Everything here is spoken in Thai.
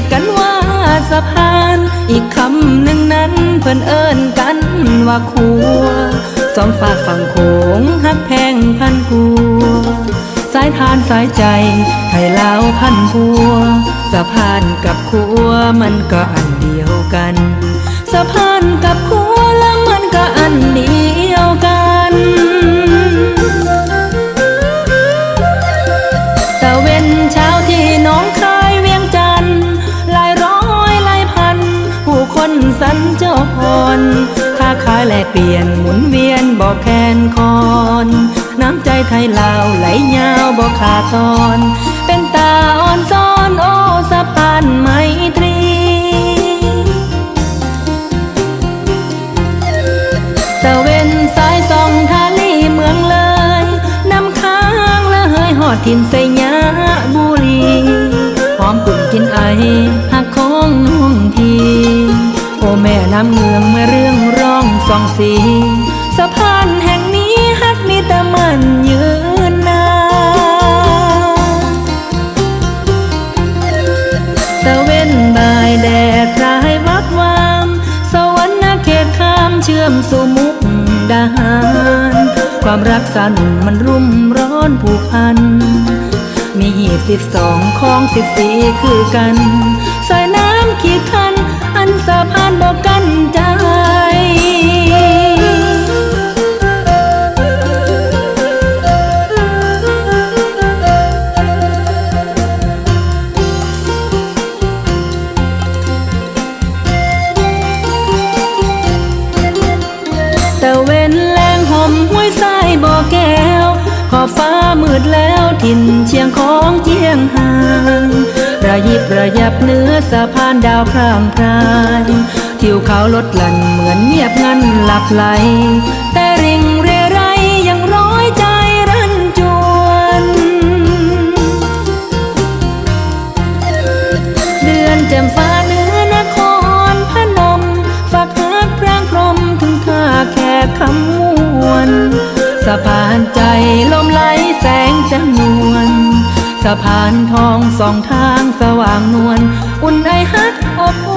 กกันว่าสะพาน อีกคำหนึ่งนั้นเพิ่นเอิ้นกันว่าคัวสองฝากฝั่งโขงฮักแพงพันกัว สายทานสายใจไทยลาวพันพัว สะพานกับคัวมันก็อันเดียวกัน สะพานายแลกเปลี่ยนหมุนเวียนบอกแคนคอน น้ำใจไทยลาวไหลยาวบอกขาดตอน เป็นตาอ่อนซ้อนโอสะพานไมตรีตะเวนสายส่องทาลีเมืองเลยนำค้างและเฮยหอดทินใส่ยาบุรีหอมกลุ่นกินไอหักของน้องทีโอแม่น้ำเมืองเรื่องร้อ สองสีสะพานแห่งนี้ฮักมีแต่มันยืนนานตะเว้นบ่ายแดดรายวับวาม สวรรค์เขตข้ามเชื่อมสู่มุกดาหาร ความรักสันมันรุ่มร้อนผูกพัน มีหีบสิบสองของสิบสี่คือกัน สายน้ำขีดคัน อันสะพานบอก ตะเวนแรงห่มห้วยทรายบ่อแก้ว ขอบฟ้ามืดแล้วถิ่นเชียงของเจียงหางระยิบระยับเนื้อสะพานดาวพรางพรายทิวเขาลดหลั่นเหมือนเงียบงันหลับไหลแต่ ใจลมไหลแสงจันนวลสะพานทองสองทางสว่างนวลอุ่นไอฮัดอบอุ่